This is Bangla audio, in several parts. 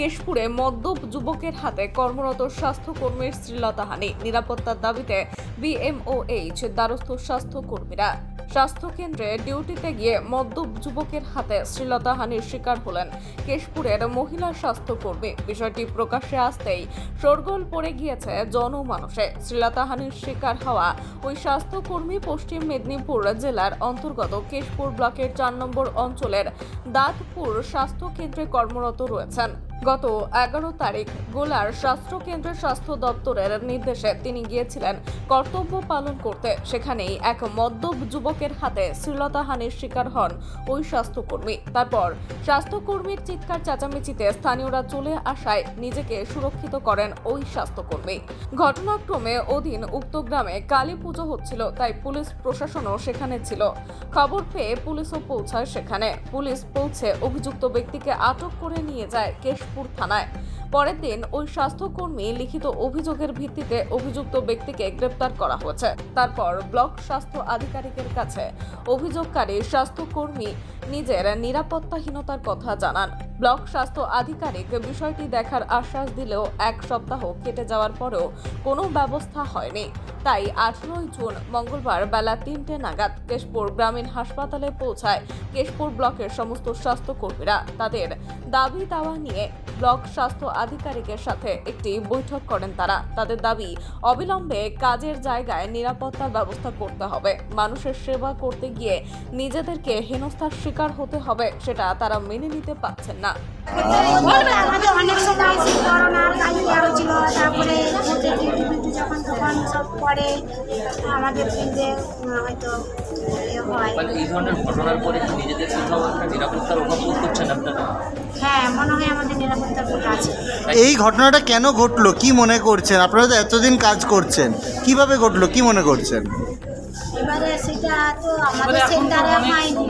কেশপুরে মদ্যপ যুবকের হাতে কর্মরত স্বাস্থ্যকর্মীর শ্লীলতাহানি। নিরাপত্তার দাবিতে বিএমওএইচ দ্বারস্থ স্বাস্থ্যকর্মীরা স্বাস্থ্যকেন্দ্রে ডিউটিতে গিয়ে মদ্যপ যুবকের হাতে শ্লীলতাহানির শিকার হলেন কেশপুরের মহিলা স্বাস্থ্যকর্মী। বিষয়টি প্রকাশ্যে আসতেই শোরগোল পড়ে গিয়েছে জনমানসে। শ্লীলতাহানির শিকার হওয়া ওই স্বাস্থ্যকর্মী পশ্চিম মেদিনীপুর জেলার অন্তর্গত কেশপুর ব্লকের চার নম্বর অঞ্চলের দাঁতপুর স্বাস্থ্য কেন্দ্রে কর্মরত রয়েছেন। গত এগারো তারিখ গোলার স্বাস্থ্য কেন্দ্রের স্বাস্থ্য দপ্তরের নির্দেশে তিনি গিয়েছিলেন কর্তব্য পালন করতে। সেখানেই এক মদ্যপ যুবকের হাতে শ্লীলতাহানির শিকার হন ওই স্বাস্থ্যকর্মী। তারপর স্বাস্থ্যকর্মীর চিৎকার চেঁচামেচিতে স্থানীয়রা চলে আসায় নিজেকে সুরক্ষিত করেন ওই স্বাস্থ্যকর্মী। ঘটনাক্রমে অধীন উক্ত গ্রামে কালী পুজো হচ্ছিল, তাই পুলিশ প্রশাসনও সেখানে ছিল। খবর পেয়ে পুলিশও পৌঁছায় সেখানে। পুলিশ পৌঁছে অভিযুক্ত ব্যক্তিকে আটক করে নিয়ে যায় কেশপুর থানায়। পরের দিন ওই স্বাস্থ্যকর্মী লিখিত অভিযোগের ভিত্তিতে অভিযুক্ত ব্যক্তিকে গ্রেপ্তার করা হয়েছে। তারপর ব্লক স্বাস্থ্য আধিকারিকের কাছে অভিযোগকারী স্বাস্থ্যকর্মী নিজের নিরাপত্তাহীনতার কথা জানান। ব্লক স্বাস্থ্য আধিকারিক বিষয়টি দেখার আশ্বাস দিলেও এক সপ্তাহ কেটে যাওয়ার পরেও কোনো ব্যবস্থা হয়নি। তাই আঠেরোই জুন মঙ্গলবার বেলা তিনটে নাগাদ কেশপুর গ্রামীণ হাসপাতালে পৌঁছায় কেশপুর ব্লকের সমস্ত স্বাস্থ্যকর্মীরা। তাদের দাবি দাওয়া নিয়ে ব্লক স্বাস্থ্য আধিকারিকের সাথে একটি বৈঠক করেন তারা। তাদের দাবি, অবিলম্বে কাজের জায়গায় নিরাপত্তার ব্যবস্থা করতে হবে। মানুষের সেবা করতে গিয়ে নিজেদেরকে হেনস্থার শিকার হতে হবে, সেটা তারা মেনে নিতে পারছেন না। অনেক সময় তারপরে যখন তখন সব পরে আমাদের ফিল্ডে হয়তো হয়। মানে এই ধরনের ঘটনার পরে কি নিজেদের কোথাও একটা নিরাপত্তার অভাব বোধ করছেন আপনারা? হ্যাঁ মনে হয় আমাদের নিরাপত্তার ভোট আছে। এই ঘটনাটা কেন ঘটলো? কি মনে করছেন? আপনারা তো এতদিন কাজ করছেন। কীভাবে ঘটলো? কি মনে করছেন? এবারে সেটা তো আমাদের সেন্টারে হয়নি।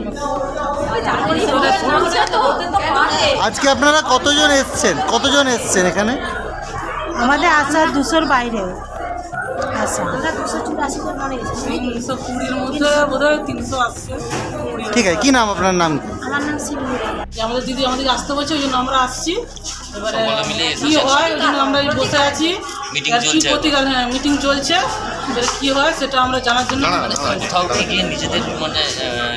আজকে আপনারা কতজন এসছেন? কতজন এসছেন এখানে? আমাদের আসার দুশোর বাইরে। তিনশো কুড়ির মধ্যে বোধ হয় তিনশো আসছে ঠিক আছে কি নাম আপনার নাম? কি আমার নাম যে আমাদের দিদি আমাদেরকে আসতে বলছে ওই জন্য আমরা আসছি। এবারে কি হয় ওই জন্য আমরা এই বসে আছি। কি চলছে। প্রতিকার? হ্যাঁ মিটিং চলছে। এবারে কি হয় সেটা আমরা জানার জন্য মানে কোথাও থেকে নিজেদের মানে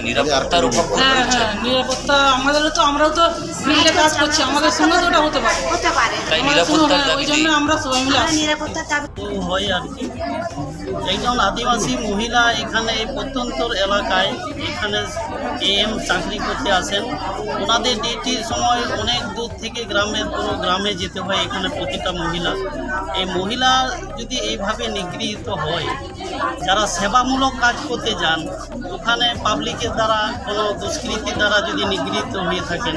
নিরাপত্তার উপর হ্যাঁ হ্যাঁ নিরাপত্তা আমাদেরও তো আমরাও তো মিলে কাজ করছি। আমাদের সঙ্গে তো ওটা হতে পারে। হতে পারে তাই নিরাপত্তা নিরাপত্তার হ্যাঁ, ওই জন্য আমরা সবাই মিলে দাবি হয় আর কি। একজন আদিবাসী মহিলা এখানে এই প্রত্যন্ত এলাকায় এখানে এম চাকরি করতে আসেন। ওনাদের ডিউটির সময় অনেক দূর থেকে গ্রামের কোনো গ্রামে যেতে হয় এখানে প্রতিটা মহিলা। এই মহিলা যদি এইভাবে নিগৃহীত হয় যারা সেবামূলক কাজ করতে যান, ওখানে পাবলিকের দ্বারা কোনো দুষ্কৃতির দ্বারা যদি নিগৃহীত হয়ে থাকেন,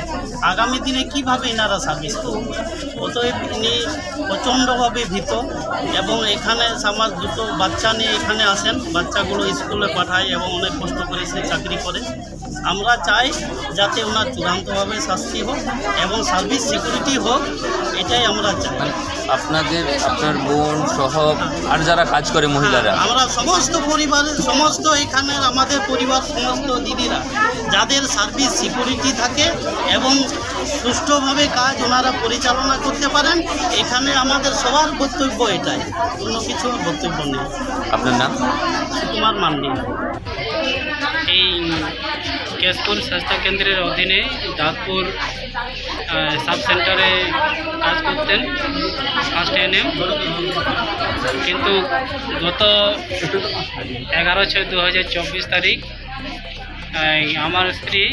আগামী দিনে কীভাবে এনারা সার্ভিস করবেন? অতএব ইনি প্রচণ্ডভাবে ভীত এবং এখানে আমার দুটো বাচ্চা নিয়ে এখানে আসেন, বাচ্চাগুলো স্কুলে পাঠায় এবং অনেক কষ্ট করে সে চাকরি করে। আমরা চাই যাতে ওনার চূড়ান্তভাবে শাস্তি হোক এবং সার্ভিস সিকিউরিটি হোক এটাই আমরা চাই। আপনাদের আপনার বোন সহ আর যারা কাজ করে মহিলারা? হ্যাঁ, আমরা সমস্ত পরিবারের সমস্ত এখানের আমাদের পরিবার সমস্ত দিদিরা যাদের সার্ভিস সিকিউরিটি থাকে এবং সুষ্ঠুভাবে কাজ ওনারা পরিচালনা করতে পারেন এখানে আমাদের সবার বক্তব্য এটাই অন্য কিছু বক্তব্য নেই। আপনার নাম? সুকুমার মান্ডি। এই কেশপুর স্বাস্থ্যকেন্দ্রের অধীনে দাঁতপুর সাব সেন্টারে কাজ করতেন ফার্স্ট এনএম কিন্তু গত এগারো ছয় দু তারিখ আমার স্ত্রী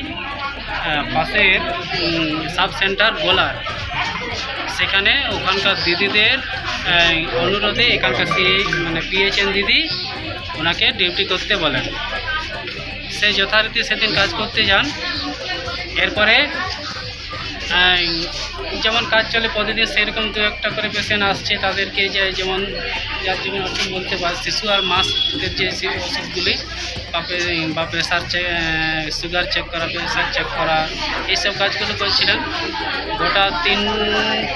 পাশের সাব সেন্টার গোলার সেখানে ওখানকার দিদিদের অনুরোধে এখানকার মানে পিএইচএন দিদি ওনাকে ডিউটি করতে বলেন। সে যথারীতি সেদিন কাজ করতে যান। এরপরে যেমন কাজ চলে প্রতিদিন সেরকম দু একটা করে পেশেন্ট আসছে, তাদেরকে যে যেমন যার যেমন ওষুধ বলতে পারে শিশু আর মাসের যে ওষুধগুলি বা প্রেশার চেক সুগার চেক করা প্রেশার চেক করা, এইসব কাজগুলো করছিলেন গোটা তিন,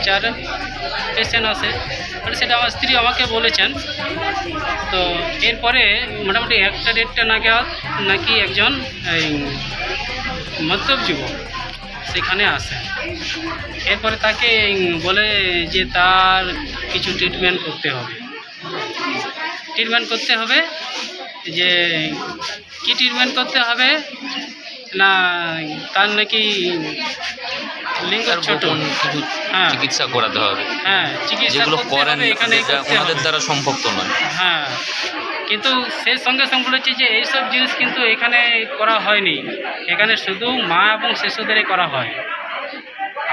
চার পেশেন্ট আসে। মানে সেটা আমার স্ত্রী আমাকে বলেছেন। তো এরপরে মোটামুটি একটা ডেটটা নাগাদ নাকি একজন, এই মদ্যপ যুবক সেখানে আসে। এরপরে তাকে বলে যে তার কিছু ট্রিটমেন্ট করতে হবে। ট্রিটমেন্ট করতে হবে যে কি ট্রিটমেন্ট করতে হবে? না তার নাকি লিঙ্গ তার ছোট। হ্যাঁ। চিকিৎসা করাতে হবে। হ্যাঁ চিকিৎসা যেগুলো করেন এখানে ওনাদের দ্বারা সম্ভব তো নয়। হ্যাঁ। কিন্তু সে সঙ্গে সঙ্গে বলেছে যে এইসব জিনিস কিন্তু এখানে করা হয়নি। এখানে শুধু মা এবং শিশুদেরই করা হয়।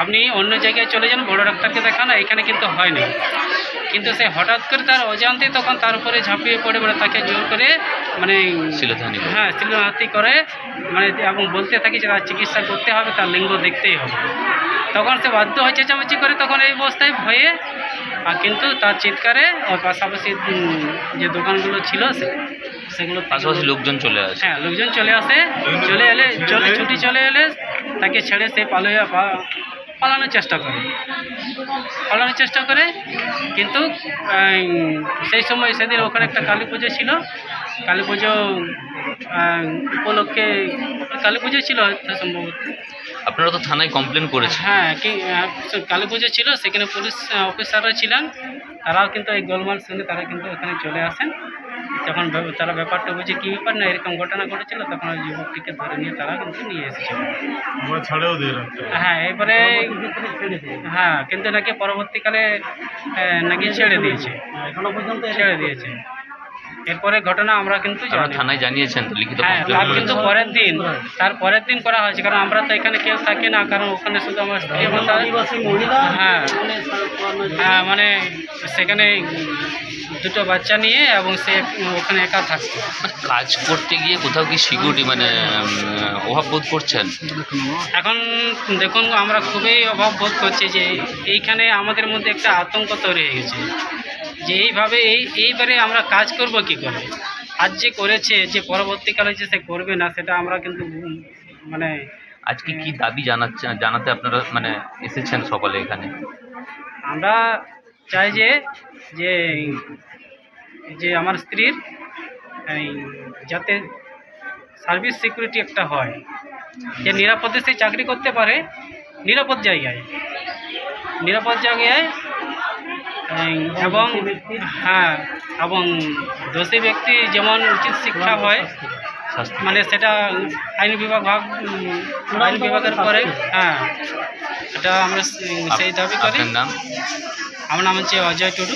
আপনি অন্য জায়গায় চলে যান বড় ডাক্তারকে দেখান এখানে কিন্তু হয়নি। কিন্তু সে হঠাৎ করে তার অজান্তে তখন তার উপরে ঝাঁপিয়ে পড়ে মানে তাকে জোর করে মানে শিলধানি হ্যাঁ শিলহাতি করে। মানে এবং বলতে থাকি যে তার চিকিৎসা করতে হবে তার লিঙ্গ দেখতেই হবে। তখন সে বাধ্য হয়ে চেঁচামেচি করে তখন এই অবস্থায় ভয়ে কিন্তু তার চিৎকারে ওর পাশাপাশি যে দোকানগুলো ছিল সে সেগুলো পাশাপাশি লোকজন চলে আসে। হ্যাঁ লোকজন চলে আসে। চলে এলে চলে ছুটি চলে এলে তাকে ছেড়ে সে পালিয়ে পা- পালানোর চেষ্টা করে। পালানোর চেষ্টা করে কিন্তু সেই সময় সেদিন ওখানে একটা কালী পুজো ছিল। কালী পুজো উপলক্ষে কালী পুজো ছিল সম্ভবত। আপনারা তো থানায় কমপ্লেন করেছেন। হ্যাঁ কি কালী পুজো ছিল সেখানে পুলিশ অফিসাররা ছিলেন। তারাও কিন্তু এই গোলমাল সঙ্গে তারা কিন্তু এখানে চলে আসেন। যখন ব্যাপ- তারা ব্যাপারটা বুঝে কী ব্যাপার না এরকম ঘটনা ঘটেছিল তখন ওই যুবকটিকে ধরে নিয়ে তারা কিন্তু নিয়ে এসেছিল হ্যাঁ এবারে হ্যাঁ কিন্তু নাকি পরবর্তীকালে নাকি ছেড়ে দিয়েছে। এখনও পর্যন্ত ছেড়ে দিয়েছে। এরপরে ঘটনা আমরা কিন্তু আপনারা থানায় জানিয়েছেন লিখিত হ্যাঁ তার কিন্তু পরের দিন তার পরের দিন করা হয়েছে কারণ আমরা তো এখানে কেউ থাকি না কারণ ওখানে শুধু আমার স্ত্রী এবং হ্যাঁ। মানে হ্যাঁ মানে সেখানে দুটো বাচ্চা নিয়ে এবং সে ওখানে একা থাকতো মানে কাজ করতে গিয়ে কোথাও কি সিকিউরিটি মানে অভাব বোধ করছেন? এখন দেখুন আমরা খুবই অভাব বোধ করছি যে এইখানে আমাদের মধ্যে একটা আতঙ্ক তৈরি হয়ে গেছে। যে এইভাবে এই এইবারে আমরা কাজ করব কি করে? আজ যে করেছে যে পরবর্তীকালে যে সে করবে না সেটা আমরা কিন্তু মানে আজকে কি দাবি জানাচ্ছেন জানাতে আপনারা মানে এসেছেন সকলে এখানে? আমরা চাই যে যে যে আমার স্ত্রীর যাতে সার্ভিস সিকিউরিটি একটা হয় যে নিরাপদে সে চাকরি করতে পারে নিরাপদ জায়গায়। নিরাপদ জায়গায় এবং হ্যাঁ এবং দোষী ব্যক্তি যেমন উচিত শিক্ষা হয় মানে সেটা আইন বিভাগ ভাগ আইন বিভাগের পরে হ্যাঁ এটা আমরা সেই দাবি করি। নাম? আমার নাম হচ্ছে অজয় টুডু।